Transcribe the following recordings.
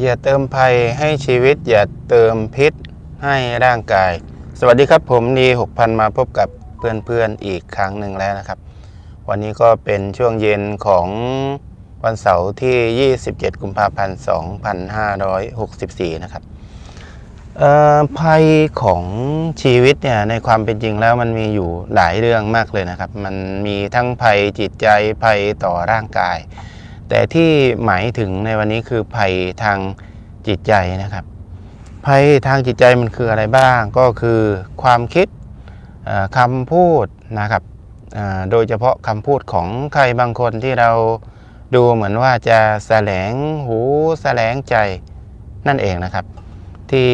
อย่าเติมภัยให้ชีวิต อย่าเติมพิษให้ร่างกาย สวัสดีครับผมนี6,000 มาพบกับเพื่อนๆอีกครั้งหนึ่งแล้วนะครับ วันนี้ก็เป็นช่วงเย็นของวันเสาร์ที่ 27 กุมภาพันธ์ 2564 นะครับเอ่อภัยของชีวิตเนี่ยในความเป็นจริงแล้วมันมีอยู่หลายเรื่องมากเลยนะครับ มันมีทั้งภัยจิตใจภัยต่อร่างกาย แต่ที่หมายถึงในวันนี้คือภัยทางจิตใจนะครับ ภัยทางจิตใจมันคืออะไรบ้างก็คือความคิดคำพูดนะครับโดยเฉพาะคำพูดของใครบางคนที่เราดูเหมือนว่าจะแสลงหูแสลงใจนั่นเองนะครับ ที่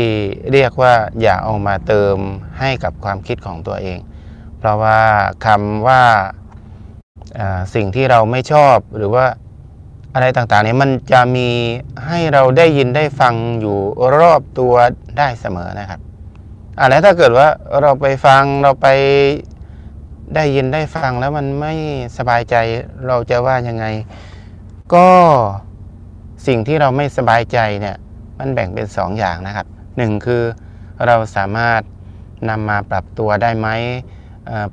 เรียกว่าอย่าเอามาเติมให้กับความคิดของตัวเอง เพราะว่าคำว่าสิ่งที่เราไม่ชอบหรือว่า อะไรต่างๆเนี่ยมันจะมีให้เราได้ยินได้ฟังอยู่รอบตัวได้เสมอนะครับอะแล้วถ้าเกิดว่าเราไปฟังเราไปได้ยินได้ฟังแล้วมันไม่สบายใจเราจะว่ายังไง ก็สิ่งที่เราไม่สบายใจเนี่ยมันแบ่งเป็นสองอย่างนะครับหนึ่งคือเราสามารถนำมาปรับตัวได้ไหม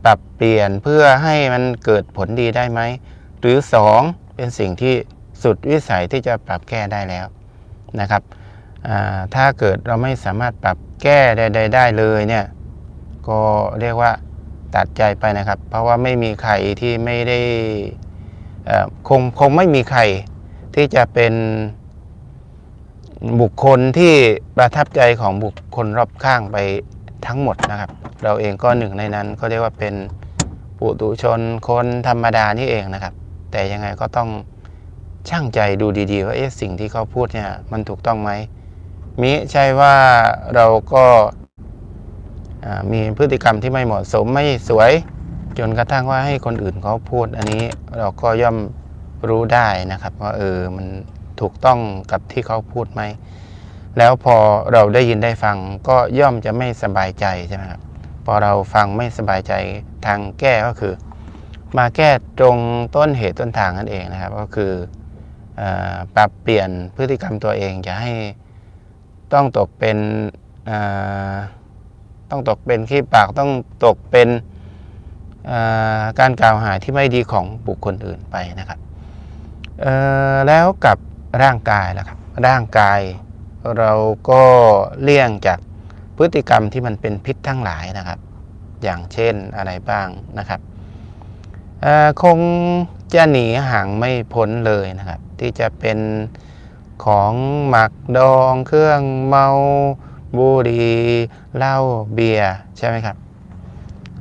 ปรับเปลี่ยนเพื่อให้มันเกิดผลดีได้ไหม หรือ 2 เป็นสิ่งที่ สุดวิสัยที่จะปรับแก้ได้แล้วนะครับถ้าเกิดเราไม่สามารถปรับแก้ใดๆได้เลยเนี่ยก็เรียกว่าตัดใจไปนะครับ เพราะว่าไม่มีใครที่ไม่ได้คงคงไม่มีใครที่จะเป็นบุคคลที่ประทับใจของบุคคลรอบข้างไปทั้งหมดนะครับ เราเองก็หนึ่งในนั้นก็เรียกว่าเป็นปุถุชนคนธรรมดานี่เองนะครับ แต่ยังไงก็ต้อง ช่างใจดูดีๆว่าเอ๊ะสิ่งที่เขาพูดเนี่ยมันถูกต้องไหมมิใช่ว่าเราก็มีพฤติกรรมที่ไม่เหมาะสมไม่สวย จนกระทั่งว่าให้คนอื่นเขาพูด อันนี้เราก็ย่อมรู้ได้นะครับ ว่าเออมันถูกต้องกับที่เขาพูดไหมแล้วพอเราได้ยินได้ฟังก็ย่อมจะไม่สบายใจใช่ไหมครับพอเราฟังไม่สบายใจทางแก้ก็คือ มาแก้ตรงต้นเหตุต้นทางนั่นเองนะครับ ก็คือ ปรับเปลี่ยนพฤติกรรมตัวเองจะให้ต้องตกเป็นต้องตกเป็นขี้ปากต้องตกเป็นการกล่าวหาที่ไม่ดีของบุคคลอื่นไปนะครับแล้วกับร่างกายล่ะครับร่างกายเราก็เลี่ยงจากพฤติกรรมที่มันเป็นพิษทั้งหลายนะครับ อย่างเช่นอะไรบ้างนะครับคงจะหนีห่างไม่พ้นเลยนะครับ ที่จะเป็นของหมักดองเครื่องเมาบุหรี่เหล้าเบียร์ใช่ไหมครับ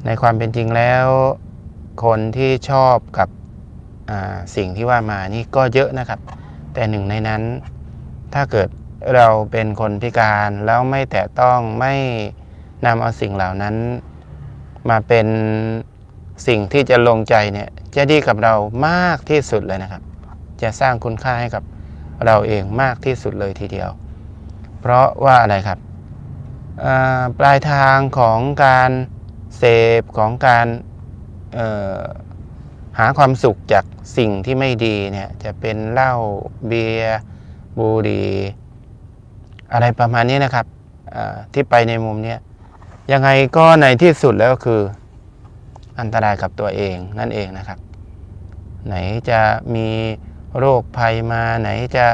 ในความเป็นจริงแล้ว คนที่ชอบกับสิ่งที่ว่ามานี่ก็เยอะนะครับ แต่หนึ่งในนั้น ถ้าเกิดเราเป็นคนพิการแล้วไม่แตะต้องไม่นำเอาสิ่งเหล่านั้นมาเป็นสิ่งที่จะลงใจเนี่ยจะดีกับเรามากที่สุดเลยนะครับ จะสร้างคุณค่าให้กับเราเองมากที่สุดเลยทีเดียว เพราะว่าอะไรครับปลายทางของการเสพของการหาความสุขจากสิ่งที่ไม่ดีเนี่ยจะเป็นเหล้าเบียร์บุหรี่อะไรประมาณนี้นะครับที่ไปในมุมนี้ยยังไงก็ในที่สุดแล้วก็คืออันตรายกับตัวเองนั่นเองนะครับ ไหนจะมี โรคภัยมาไหนจะ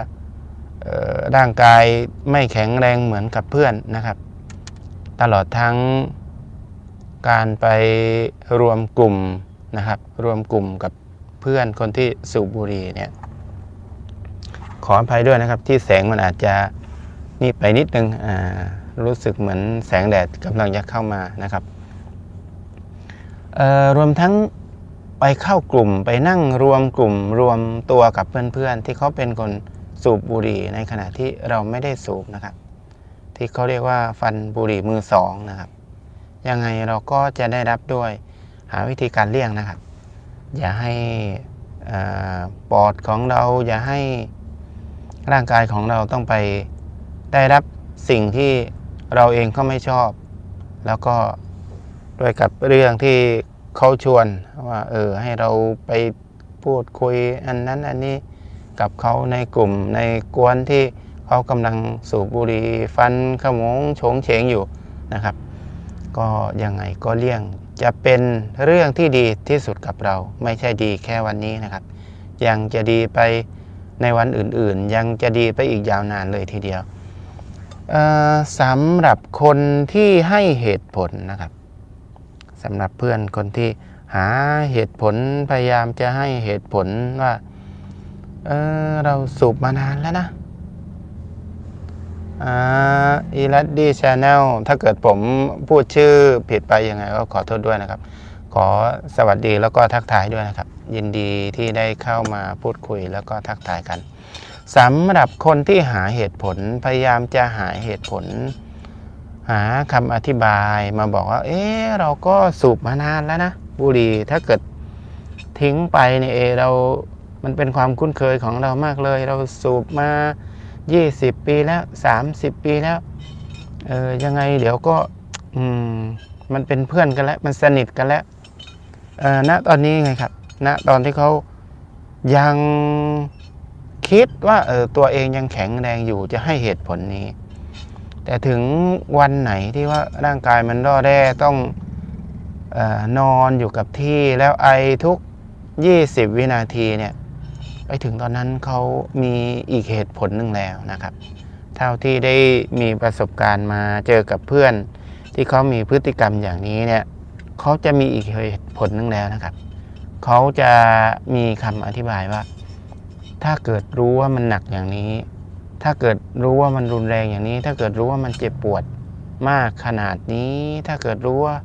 ร่างกายไม่แข็งแรงเหมือนกับเพื่อนนะครับ ตลอดทั้งการไปรวมกลุ่มนะครับ รวมกลุ่มกับเพื่อนคนที่สูบบุหรี่เนี่ยขออภัยด้วยนะครับ ที่แสงมันอาจจะนี่ไปนิดนึงอ่ารู้สึกเหมือนแสงแดดกำลังจะเข้ามานะครับรวมทั้ง ไปเข้ากลุ่มไปนั่งรวมกลุ่มรวมตัวกับเพื่อนๆ ที่เขาเป็นคนสูบบุหรี่ในขณะที่เราไม่ได้สูบนะครับ ที่เขาเรียกว่าฟันบุหรี่มือสองนะครับยังไงเราก็จะได้รับด้วยหาวิธีการเลี่ยงนะครับ อย่าให้ปอดของเราอย่าให้ร่างกายของเราต้องไปได้รับสิ่งที่เราเองก็ไม่ชอบ แล้วก็ด้วยกับเรื่องที่ เขาชวนว่า เออ ให้เราไปพูดคุยอันนั้นอันนี้กับเขาในกลุ่มในกวนที่เขากำลังสูบบุหรี่ฟันขโมงโฉงเฉงอยู่นะครับ ก็ยังไงก็เลี่ยงจะเป็นเรื่องที่ดีที่สุดกับเรา ไม่ใช่ดีแค่วันนี้นะครับ ยังจะดีไปในวันอื่นๆ ยังจะดีไปอีกยาวนานเลยทีเดียวสำหรับคนที่ให้เหตุผลนะครับ สำหรับเพื่อนคนที่หาเหตุผลพยายามจะให้เหตุผลว่า เออเราสูบมานานแล้วนะอีลัดดี้ชาแนลถ้าเกิดผมพูดชื่อผิดไปยังไงก็ขอโทษด้วยนะครับ ขอสวัสดีแล้วก็ทักทายด้วยนะครับ ยินดีที่ได้เข้ามาพูดคุยแล้วก็ทักทายกันสำหรับคนที่หาเหตุผลพยายามจะหาเหตุผล หาคำอธิบายมาบอกว่า เอ๊เราก็สูบมานานแล้วนะบุหรี่ถ้าเกิดทิ้งไปเนี่ยเอเรา มันเป็นความคุ้นเคยของเรามากเลย เราสูบมา 20 ปีแล้ว 30 ปีแล้ว เออยังไงเดี๋ยวก็ อืม มันเป็นเพื่อนกันแล้ว มันสนิทกันแล้ว เออณตอนนี้ไงครับณตอนที่เขายังคิดว่าเออตัวเองยังแข็งแรงอยู่จะให้เหตุผลนี้ แต่ถึงวันไหนที่ว่าร่างกายมันร่อแร่ต้องออนอนอยู่กับที่แล้วไอทุก 20 วินาทีเนี่ยไปถึงตอนนั้นเขามีอีกเหตุผลหนึ่งแล้วนะครับ เท่าที่ได้มีประสบการณ์มาเจอกับเพื่อน ที่เขามีพฤติกรรมอย่างนี้เนี่ยเขาจะมีอีกเหตุผลหนึ่งแล้วนะครับเขาจะมีคำอธิบายว่า ถ้าเกิดรู้ว่ามันหนักอย่างนี้ ถ้าเกิดรู้ว่ามันรุนแรงอย่างนี้ ถ้าเกิดรู้ว่ามันเจ็บปวดมากขนาดนี้ ถ้าเกิดรู้ว่า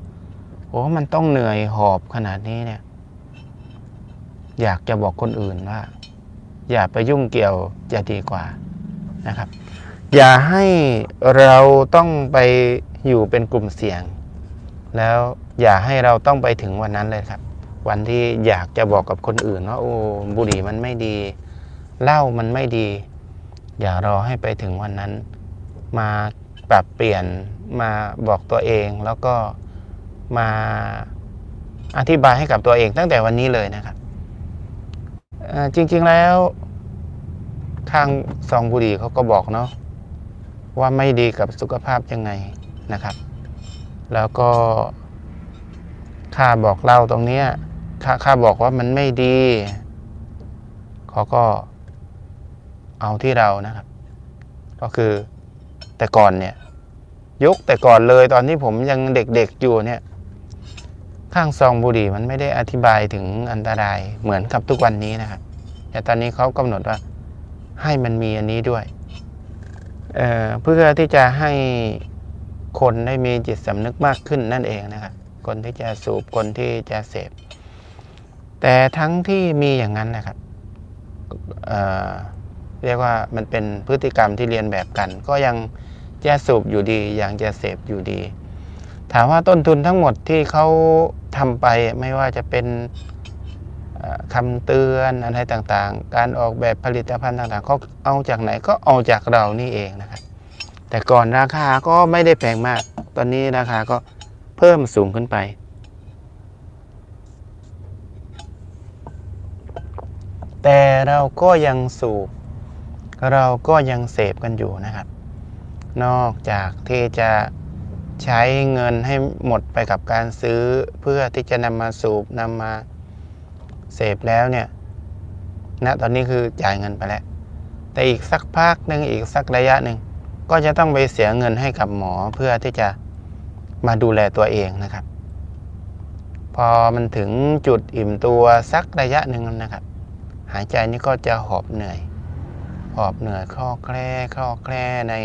โอ้มันต้องเหนื่อยหอบขนาดนี้เนี่ย อยากจะบอกคนอื่นว่า อย่าไปยุ่งเกี่ยวจะดีกว่านะครับ อย่าให้เราต้องไปอยู่เป็นกลุ่มเสี่ยง แล้วอย่าให้เราต้องไปถึงวันนั้นเลยครับ วันที่อยากจะบอกกับคนอื่นว่าโอ้บุหรี่มันไม่ดีเหล้ามันไม่ดี อย่ารอให้ไปถึงวันนั้น มาปรับเปลี่ยนมาบอกตัวเองแล้วก็มาอธิบายให้กับตัวเองตั้งแต่วันนี้เลยนะครับจริงๆแล้วข้างซองบุหรี่เขาก็บอกเนาะว่าไม่ดีกับสุขภาพยังไงนะครับ แล้วก็ค่าบอกเล่าตรงเนี้ยค่าค่าบอกว่ามันไม่ดีเขาก็ เอาที่เรานะครับ ก็คือแต่ก่อนเนี่ยยุคแต่ก่อนเลยตอนที่ผมยังเด็กๆอยู่เนี่ย ข้างซองบุหรี่มันไม่ได้อธิบายถึงอันตรายเหมือนกับทุกวันนี้นะครับ แต่ตอนนี้เขากำหนดว่าให้มันมีอันนี้ด้วยเเพื่อที่จะให้คนได้มีจิตสำนึกมากขึ้นนั่นเองนะครับ คนที่จะสูบคนที่จะเสพแต่ทั้งที่มีอย่างนั้นนะครับ เรียกว่ามันเป็นพฤติกรรมที่เรียนแบบกัน ก็ยังจะสูบอยู่ดียังจะเสพอยู่ดี ถามว่าต้นทุนทั้งหมดที่เขาทำไปไม่ว่าจะเป็นเอ่อคำเตือนอะไรต่างๆ การออกแบบผลิตภัณฑ์ต่างๆเขาเอาจากไหนก็เอาจากเรานี่เองนะครับ แต่ก่อนราคาก็ไม่ได้แพงมาก ตอนนี้ราคาก็เพิ่มสูงขึ้นไป แต่เราก็ยังสูบ เราก็ยังเสพกันอยู่นะครับ นอกจากที่จะใช้เงินให้หมดไปกับการซื้อเพื่อที่จะนำมาสูบนำมาเสพแล้วเนี่ยณตอนนี้คือจ่ายเงินไปแล้ว แต่อีกสักพักหนึ่งอีกสักระยะหนึ่งก็จะต้องไปเสียเงินให้กับหมอเพื่อที่จะมาดูแลตัวเองนะครับ พอมันถึงจุดอิ่มตัวสักระยะหนึ่งนะครับ หายใจนี่ก็จะหอบเหนื่อย หอบเหนื่อยคลอแคล่คลอแคล่ใน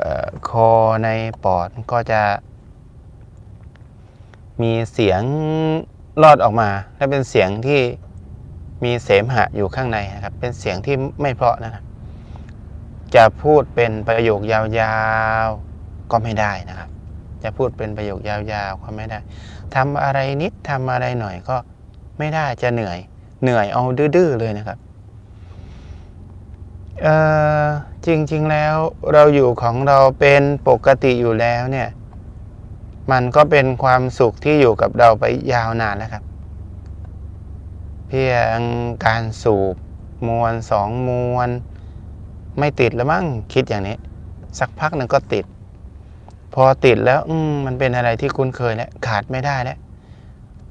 อคอในปอดก็จะมีเสียงรอดออกมา และเป็นเสียงที่มีเสมหะอยู่ข้างในนะครับ เป็นเสียงที่ไม่เพราะนะครับ จะพูดเป็นประโยคยาวๆก็ไม่ได้นะครับ จะพูดเป็นประโยคยาวๆก็ไม่ได้ทำอะไรนิดทำอะไรหน่อยก็ไม่ได้จะเหนื่อย เหนื่อยเอาดื้อๆเลยนะครับ จริง ๆ แล้วเราอยู่ของเราเป็นปกติอยู่แล้วเนี่ย มันก็เป็นความสุขที่อยู่กับเราไปยาวนานแล้วครับ เพียงการสูบมวลสองมวลไม่ติดแล้วมั้งคิดอย่างนี้ สักพักหนึ่งก็ติด พอติดแล้ว อืมมันเป็นอะไรที่คุ้นเคยแล้วขาดไม่ได้แล้ว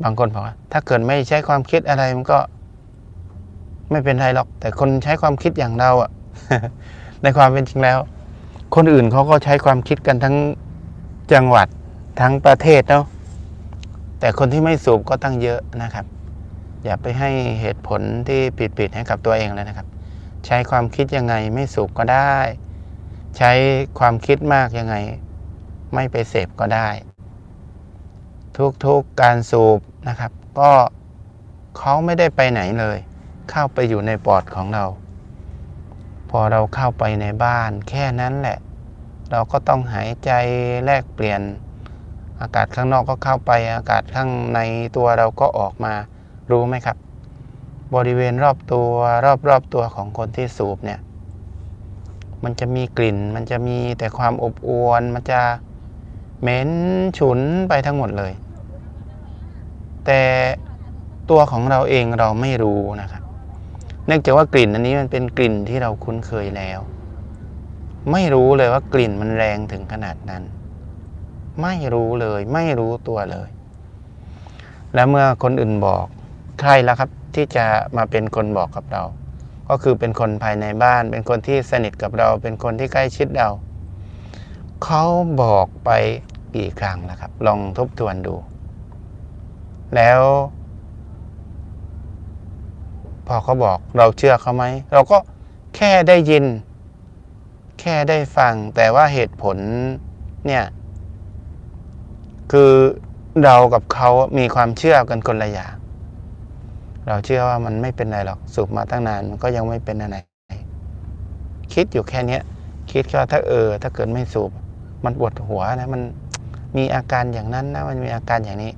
บางคนบอกว่า ถ้าเกิดไม่ใช้ความคิดอะไรมันก็ ไม่เป็นไรหรอก แต่คนใช้ความคิดอย่างเราอะ ในความเป็นจริงแล้ว คนอื่นเขาก็ใช้ความคิดกันทั้งจังหวัดทั้งประเทศเนาะแต่คนที่ไม่สูบก็ตั้งเยอะนะครับ อย่าไปให้เหตุผลที่ผิดๆให้กับตัวเองเลยนะครับ ใช้ความคิดยังไงไม่สูบก็ได้ ใช้ความคิดมากยังไง ไม่ไปเสพก็ได้ ทุกๆการสูบนะครับ ก็เขาไม่ได้ไปไหนเลย เข้าไปอยู่ในปอดของเรา พอเราเข้าไปในบ้านแค่นั้นแหละ เราก็ต้องหายใจแลกเปลี่ยน อากาศข้างนอกก็เข้าไปอากาศข้างในตัวเราก็ออกมารู้ไหมครับ บริเวณรอบตัวรอบๆตัวของคนที่สูบเนี่ยมันจะมีกลิ่น มันจะมีแต่ความอบอวล มันจะเหม็นฉุนไปทั้งหมดเลย แต่ตัวของเราเองเราไม่รู้นะครับ นื่องจากว่ากลิ่นอันนี้มันเป็นกลิ่นที่เราคุ้นเคยแล้ว ไม่รู้เลยว่ากลิ่นมันแรงถึงขนาดนั้น ไม่รู้เลย ไม่รู้ตัวเลย แล้วเมื่อคนอื่นบอกใครล่ะครับที่จะมาเป็นคนบอกกับเรา ก็คือเป็นคนภายในบ้าน เป็นคนที่สนิทกับเรา เป็นคนที่ใกล้ชิดเรา เขาบอกไปกี่ครั้งแล้วครับ ลองทบทวนดู แล้ว อเขาบอกเราเชื่อเขาไหม เราก็แค่ได้ยิน แค่ได้ฟัง แต่ว่าเหตุผลเนี่ยคือเรากับเขามีความเชื่อกันคนละอย่างเราเชื่อว่ามันไม่เป็นไรหรอกสูบมาตั้งนานมันก็ยังไม่เป็นอะไร คิดอยู่แค่เนี้ย คิดแค่ว่าถ้าเออ ถ้าเกิดไม่สูบ มันปวดหัวนะมันมีอาการอย่างนั้นนะมันมีอาการอย่างนี้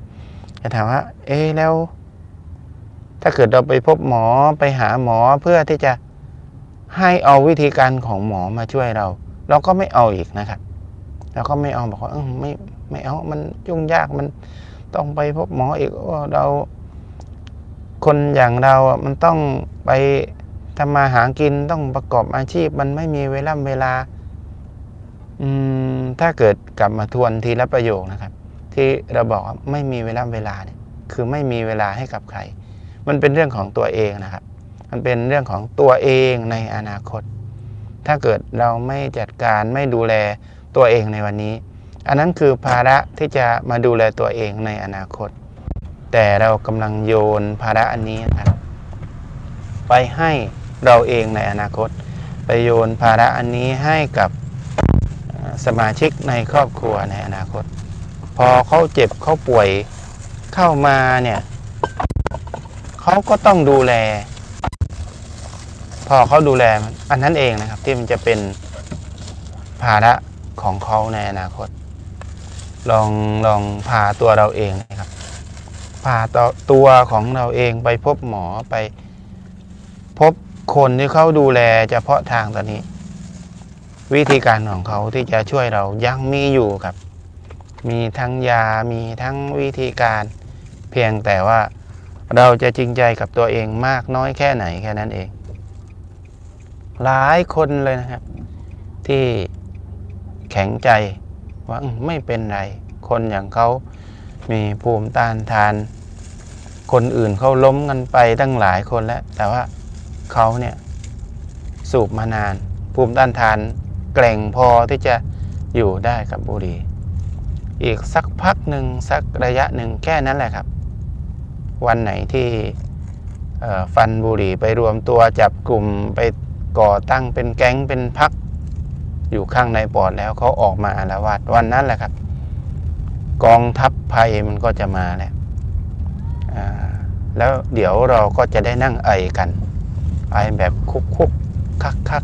จะถามว่า เอ๊แล้ว ถ้าเกิดเราไปพบหมอไปหาหมอเพื่อที่จะให้เอาวิธีการของหมอมาช่วยเรา เราก็ไม่เอาอีกนะครับเราก็ไม่เอาบอกว่าไม่ไม่เอามันยุ่งยากมันต้องไปพบหมออีกเรา คนอย่างเราอะมันต้องไปทำมาหากินต้องประกอบอาชีพ มันไม่มีเวลาเวลา อืมถ้าเกิดกลับมาทวนทีละประโยคนะครับ ที่เราบอกว่าไม่มีเวลาเวลาเนี่ยคือไม่มีเวลาให้กับใคร มันเป็นเรื่องของตัวเองนะครับ มันเป็นเรื่องของตัวเองในอนาคต ถ้าเกิดเราไม่จัดการไม่ดูแลตัวเองในวันนี้ อันนั้นคือภาระที่จะมาดูแลตัวเองในอนาคต แต่เรากำลังโยนภาระอันนี้นะครับไปให้เราเองในอนาคต ไปโยนภาระอันนี้ให้กับสมาชิกในครอบครัวในอนาคต พอเขาเจ็บเขาป่วยเข้ามาเนี่ย เขาก็ต้องดูแล พอเขาดูแลอันนั้นเองนะครับ ที่มันจะเป็นภาระของเขาในอนาคต ลองลองพาตัวเราเองนะครับพาตตัวของเราเองไปพบหมอไป พบคนที่เขาดูแลเฉพาะทางตอนนี้ วิธีการของเขาที่จะช่วยเรายังมีอยู่ครับ มีทั้งยามีทั้งวิธีการ เพียงแต่ว่า เราจะจริงใจกับตัวเองมากน้อยแค่ไหนแค่นั้นเอง หลายคนเลยนะครับ ที่แข็งใจว่าไม่เป็นไร คนอย่างเขามีภูมิต้านทาน คนอื่นเขาล้มกันไปตั้งหลายคนแล้ว แต่ว่าเขาเนี่ยสูบมานาน ภูมิต้านทานแกร่งพอที่จะอยู่ได้กับบุหรี่อีกสักพักหนึ่งสักระยะหนึ่งแค่นั้นแหละครับ วันไหนที่ฟันบุหรี่ไปรวมตัวจับกลุ่มไปก่อตั้งเป็นแก๊งเป็นพัก อยู่ข้างในปอดแล้วเขาออกมาอาละวาดวันนั้นแหละครับ กองทัพภัยมันก็จะมาแล้วแล้วเดี๋ยวเราก็จะได้นั่งไอกัน ไอแบบคุกคุกคักคัก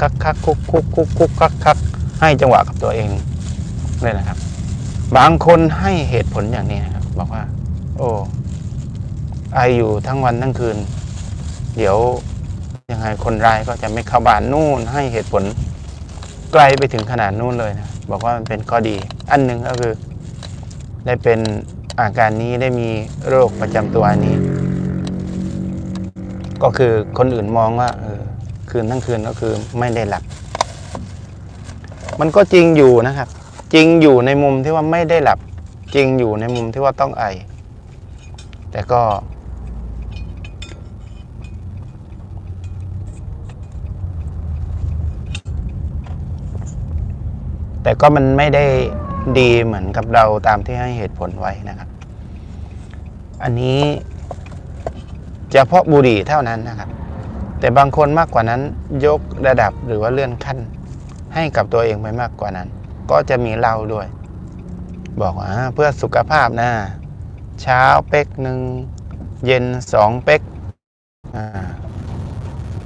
คักคักคุกคุกคุกคุกคักคักให้จังหวะกับตัวเองเลยนะครับ บางคนให้เหตุผลอย่างนี้นะครับ บอกว่า โอ้ ไออยู่ทั้งวันทั้งคืน เดี๋ยวยังไงคนร้ายก็จะไม่เข้าบ้านนู่นให้เหตุผลไกลไปถึงขนาดนู่นเลยนะ บอกว่ามันเป็นข้อดี อันหนึ่งก็คือ ได้เป็นอาการนี้ได้มีโรคประจำตัวนนี้ ก็คือคนอื่นมองว่าเออคืนทั้งคืนก็คือไม่ได้หลับ มันก็จริงอยู่นะครับ จริงอยู่ในมุมที่ว่าไม่ได้หลับ จริงอยู่ในมุมที่ว่าต้องไอ แต่ก็ แต่ก็มันไม่ได้ดีเหมือนกับเราตามที่ให้เหตุผลไว้นะครับ อันนี้เฉพาะบุหรี่เท่านั้นนะครับ แต่บางคนมากกว่านั้นยกระดับหรือว่าเลื่อนขั้น ให้กับตัวเองไปมากกว่านั้น ก็จะมีเหล้าด้วย บอกว่าเพื่อสุขภาพนะ เช้าเป๊กหนึ่งเย็นสองเป๊ก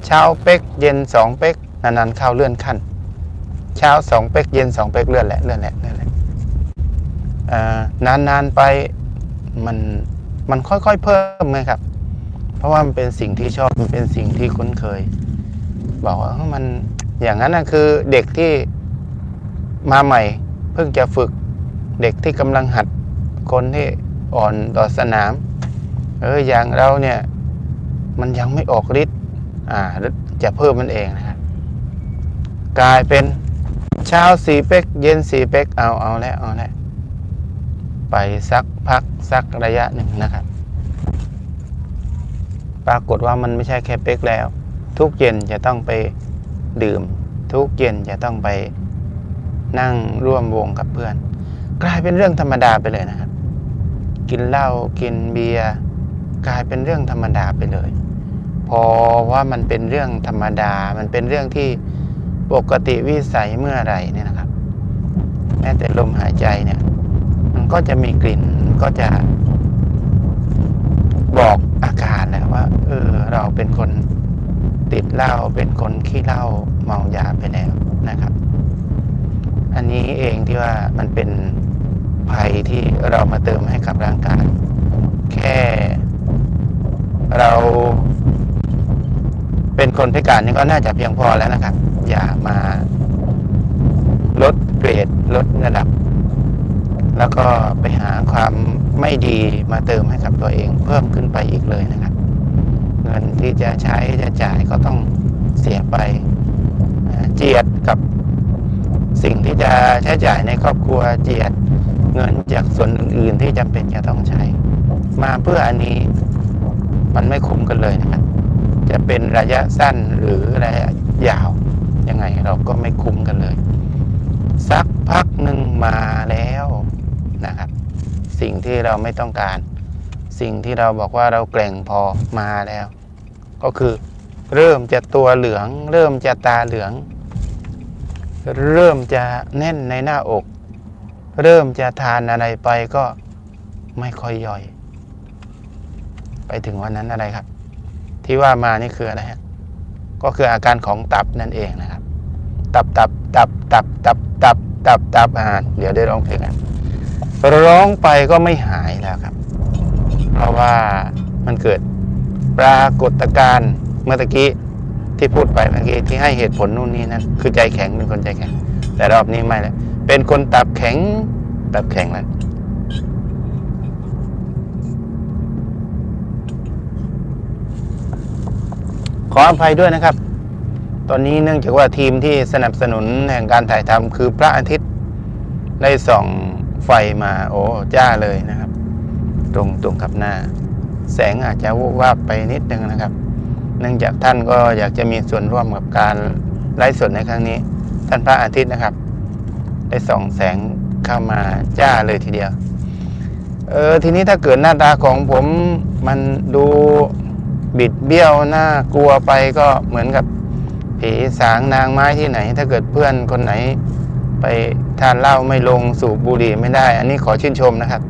เช้าเป๊กเย็นสองเป๊กนานๆเข้าเลื่อนขั้น เช้าสองเป๊กเย็นสองเป๊กเลื่อนแหละเลื่อนแหละเลื่อนแหละอ่านนานไปมันมันค่อยๆเพิ่มไงครับ เพราะว่ามันเป็นสิ่งที่ชอบมันเป็นสิ่งที่คุ้นเคย บอกว่ามันอย่างนั้นนะคือเด็กที่มาใหม่ เพิ่งจะฝึกเด็กที่กำลังหัดคนที่อ่อนต่อสนาม เอออย่างเราเนี่ย มันยังไม่ออกฤทธิ์อ่าจะเพิ่มมันเองนะครับกลายเป็น เช้าสี่เป๊ก เย็นสี่เป๊ก เอาเอาแล้วเอาแล้วไปสักพักสักระยะหนึ่งนะครับ ปรากฏว่ามันไม่ใช่แค่เป๊กแล้ว ทุกเย็นจะต้องไปดื่ม ทุกเย็นจะต้องไปนั่งร่วมวงกับเพื่อน กลายเป็นเรื่องธรรมดาไปเลยนะครับ กินเหล้ากินเบียร์กลายเป็นเรื่องธรรมดาไปเลย พอว่ามันเป็นเรื่องธรรมดา มันเป็นเรื่องที่ ปกติวิสัยเมื่อไรเนี่ยนะครับ แม้แต่ลมหายใจเนี่ย มันก็จะมีกลิ่นก็จะบอกอาการแล้วว่า เออ เราเป็นคนติดเหล้าเป็นคนขี้เหล้าเมายาไปแล้วนะครับ อันนี้เองที่ว่ามันเป็นภัยที่เรามาเติมให้กับร่างกายแค่เราเป็นคนพิการนี่ก็น่าจะเพียงพอแล้วนะครับ อย่ามาลดเกรดลดระดับ แล้วก็ไปหาความไม่ดีมาเติมให้กับตัวเองเพิ่มขึ้นไปอีกเลยนะครับ เงินที่จะใช้จะจ่ายก็ต้องเสียไปเจียดกับสิ่งที่จะใช้จ่ายในครอบครัวเจียดเงินจากส่วนอื่นๆที่จำเป็นจะต้องใช้ มาเพื่ออันนี้มันไม่คุ้มกันเลยนะครับ จะเป็นระยะสั้นหรือระยะยาว ยังไงเราก็ไม่คุ้มกันเลย สักพักหนึ่งมาแล้วนะครับ สิ่งที่เราไม่ต้องการ สิ่งที่เราบอกว่าเราแกร่งพอมาแล้ว ก็คือเริ่มจะตัวเหลือง เริ่มจะตาเหลือง เริ่มจะแน่นในหน้าอก เริ่มจะทานอะไรไปก็ไม่ค่อยย่อย ไปถึงวันนั้นอะไรครับ ที่ว่ามานี่คืออะไรฮะ ก็คืออาการของตับนั่นเองนะครับ ตับตับตับตับตับตับตับตับอ่าเดี๋ยวได้ร้องเพลงกันร้องไปก็ไม่หายแล้วครับ เพราะว่ามันเกิดปรากฏการณ์เมื่อกี้ที่พูดไปเมื่อกี้ที่ให้เหตุผลนู่นนี่นั่นคือใจแข็งเป็นคนใจแข็ง แต่รอบนี้ไม่แล้วเป็นคนตับแข็งตับแข็งแล้ว ออภัยด้วยนะครับ ตอนนี้เนื่องจากว่าทีมที่สนับสนุนแห่งการถ่ายทำคือพระอาทิตย์ได้ส่องไฟมาโอ้จ้าเลยนะครับ ตรงตรงกับหน้า แสงอาจจะวูบวาบไปนิดนึงนะครับ เนื่องจากท่านก็อยากจะมีส่วนร่วมกับการไลฟ์สดในครั้งนี้ ท่านพระอาทิตย์นะครับ ได้ส่องแสงเข้ามาจ้าเลยทีเดียว เออทีนี้ถ้าเกิดหน้าตาของผมมันดู บิดเบี้ยวน่ากลัวไปก็เหมือนกับผีสางนางไม้ที่ไหน ถ้าเกิดเพื่อนคนไหน ไปทานเหล้าไม่ลงสูบบุหรี่ไม่ได้ อันนี้ขอชื่นชมนะครับ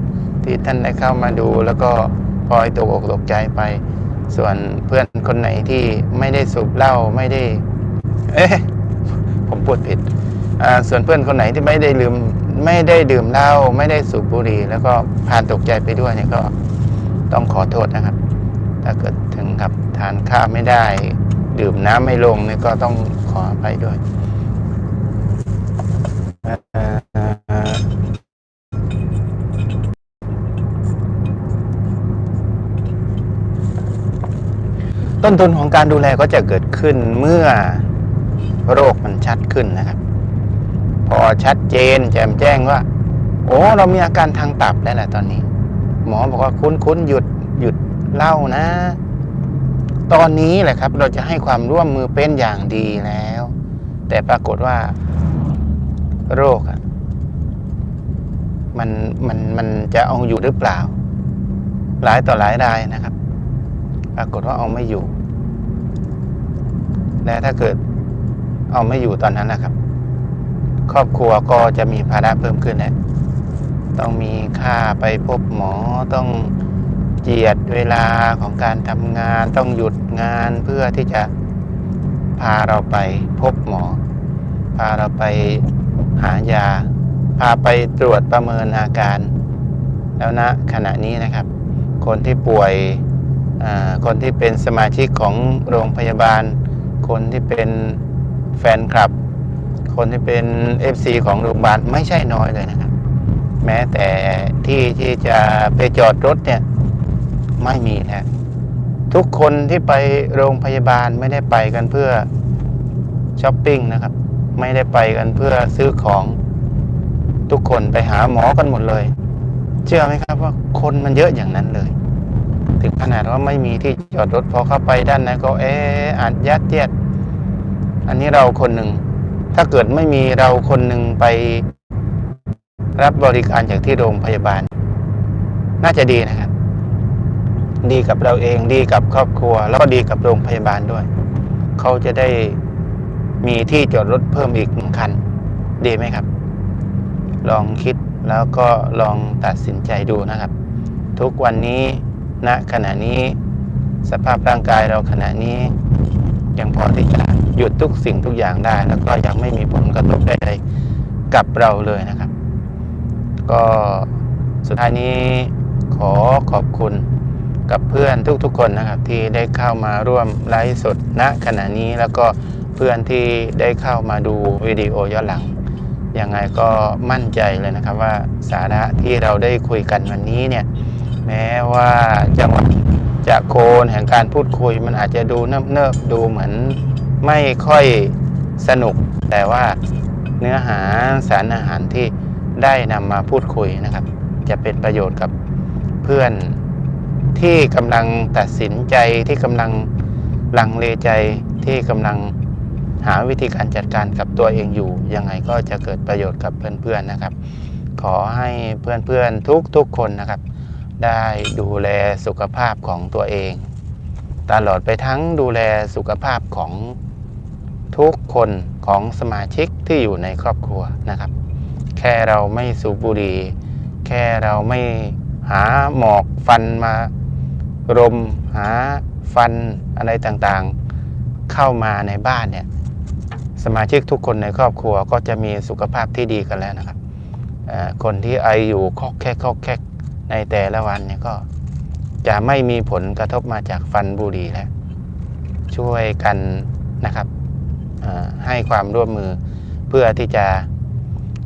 ที่ท่านได้เข้ามาดูแล้วก็พลอยตกอกตกใจไป ส่วนเพื่อนคนไหนที่ไม่ได้สูบเหล้าไม่ได้ เอ๊ะผมพูดผิดส่วนเพื่อนคนไหนที่ไม่ได้ลืมไม่ได้ดื่มเหล้าไม่ได้สูบบุหรี่ แล้วก็พานตกใจไปด้วยเนี่ยก็ต้องขอโทษนะครับ ถ้าเกิดถึงกับทานข้าวไม่ได้ ดื่มน้ำไม่ลงนี่ก็ต้องขออภัยด้วยต้นทุนของการดูแลก็จะเกิดขึ้นเมื่อโรคมันชัดขึ้นนะครับ พอชัดเจนแจ่มแจ้งว่า โอ้ เรามีอาการทางตับแล้วแหละตอนนี้ หมอบอกว่าคุ้นคุ้นหยุดหยุด เล่านะ ตอนนี้แหละครับ เราจะให้ความร่วมมือเป็นอย่างดีแล้ว แต่ปรากฏว่า โรคอะมันมันมันจะเอาอยู่หรือเปล่า หลายต่อหลายรายนะครับ ปรากฏว่าเอาไม่อยู่ และถ้าเกิดเอาไม่อยู่ตอนนั้นนะครับ ครอบครัวก็จะมีภาระเพิ่มขึ้นแหละต้องมีค่าไปพบหมอต้อง เจียดเวลาของการทำงานต้องหยุดงานเพื่อที่จะพาเราไปพบหมอ พาเราไปหายา พาไปตรวจประเมินอาการ แล้วณขณะนี้นะครับ คนที่ป่วยคนที่เป็นสมาชิกของโรงพยาบาล คนที่เป็นแฟนคลับ คนที่เป็น FC ของโรงพยาบาลไม่ใช่น้อยเลยนะครับ แม้แต่ที่ที่จะไปจอดรถเนี่ย ไม่มีแล้ทุกคนที่ไปโรงพยาบาลไม่ได้ไปกันเพื่อช้อปปิ้งนะครับ ไม่ได้ไปกันเพื่อซื้อของ ทุกคนไปหาหมอกันหมดเลย เชื่อไหมครับว่าคนมันเยอะอย่างนั้นเลย ถึงขนาดว่าไม่มีที่จอดรถพอเข้าไปด้านในก็เอ๊ะอัดยัดเยียด อันนี้เราคนหนึ่ง ถ้าเกิดไม่มีเราคนหนึ่งไปรับบริการจากที่โรงพยาบาล น่าจะดีนะครับ ดีกับเราเองดีกับครอบครัว แล้วก็ดีกับโรงพยาบาลด้วย เขาจะได้มีที่จอดรถเพิ่มอีกหนึ่งคัน ดีไหมครับ ลองคิดแล้วก็ลองตัดสินใจดูนะครับ ทุกวันนี้ณขณะนี้ สภาพร่างกายเราขณะนี้ ยังพอที่จะหยุดทุกสิ่งทุกอย่างได้ แล้วก็ยังไม่มีผลกระทบใดๆกับเราเลยนะครับ ก็สุดท้ายนี้ขอขอบคุณ กับเพื่อนทุกๆคนนะครับที่ได้เข้ามาร่วมไลฟ์สดณขณะนี้แล้วก็เพื่อนที่ได้เข้ามาดูวิดีโอย้อนหลังยังไงก็มั่นใจเลยนะครับว่าสาระที่เราได้คุยกันวันนี้เนี่ยแม้ว่าจังหวะจะโคนแห่งการพูดคุย มันอาจจะดูเนิบๆดูเหมือนไม่ค่อยสนุก แต่ว่าเนื้อหาสารอาหารที่ได้นำมาพูดคุยนะครับ จะเป็นประโยชน์กับเพื่อน ที่กำลังตัดสินใจที่กำลังลังเลใจที่กำลังหาวิธีการจัดการกับตัวเองอยู่ ยังไงก็จะเกิดประโยชน์กับเพื่อนๆนะครับ ขอให้เพื่อนๆทุกๆคนนะครับ ได้ดูแลสุขภาพของตัวเอง ตลอดไปทั้งดูแลสุขภาพของทุกคนของสมาชิกที่อยู่ในครอบครัวนะครับ แค่เราไม่สูบบุหรี่แค่เราไม่ หาหมอกฟันมารมหาฟันอะไรต่างๆ เข้ามาในบ้านเนี่ยสมาชิกทุกคนในครอบครัวก็จะมีสุขภาพที่ดีกันแล้วนะครับคนที่ไออยู่คอกแคกคอกแคกในแต่ละวันเนี่ยก็จะไม่มีผลกระทบมาจากฟันบุหรี่แล้วช่วยกันนะครับให้ความร่วมมือเพื่อที่จะ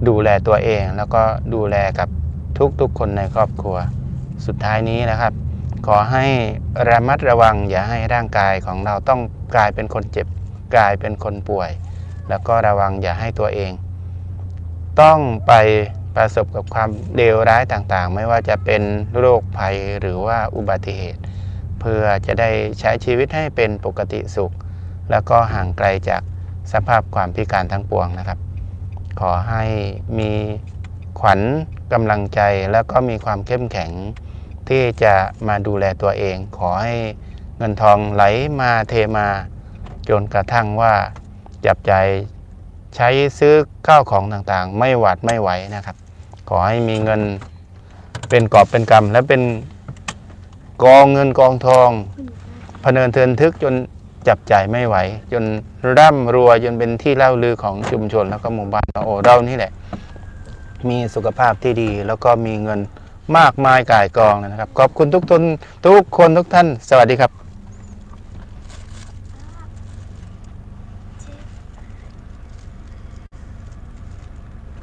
ดูแลตัวเองแล้วก็ดูแลกับ ทุกๆคนในครอบครัว สุดท้ายนี้นะครับ ขอให้ระมัดระวัง อย่าให้ร่างกายของเราต้องกลายเป็นคนเจ็บ กลายเป็นคนป่วย แล้วก็ระวังอย่าให้ตัวเอง ต้องไปประสบกับความเลวร้ายต่างๆ ไม่ว่าจะเป็นโรคภัยหรือว่าอุบัติเหตุ เพื่อจะได้ใช้ชีวิตให้เป็นปกติสุข แล้วก็ห่างไกลจากสภาพความพิการทั้งปวงนะครับ ขอให้มี ขวัญกำลังใจแล้วก็มีความเข้มแข็ง ที่จะมาดูแลตัวเอง ขอให้เงินทองไหลมาเทมาจนกระทั่งว่าจับใจใช้ซื้อข้าวของต่างๆ ไม่หวาดไม่ไหวนะครับ ขอให้มีเงินเป็นกอบเป็นกำและเป็นกองเงินกองทองพเนินเทินทึกจนจับจ่ายไม่ไหว จนร่ำรวยจนเป็นที่เล่าลือของชุมชนแล้วก็หมู่บ้านโอ้เรานี่แหละ มีสุขภาพที่ดี แล้วก็มีเงินมากมายก่ายกองนะครับ ขอบคุณทุกทนทุกคนทุกท่าน สวัสดีครับ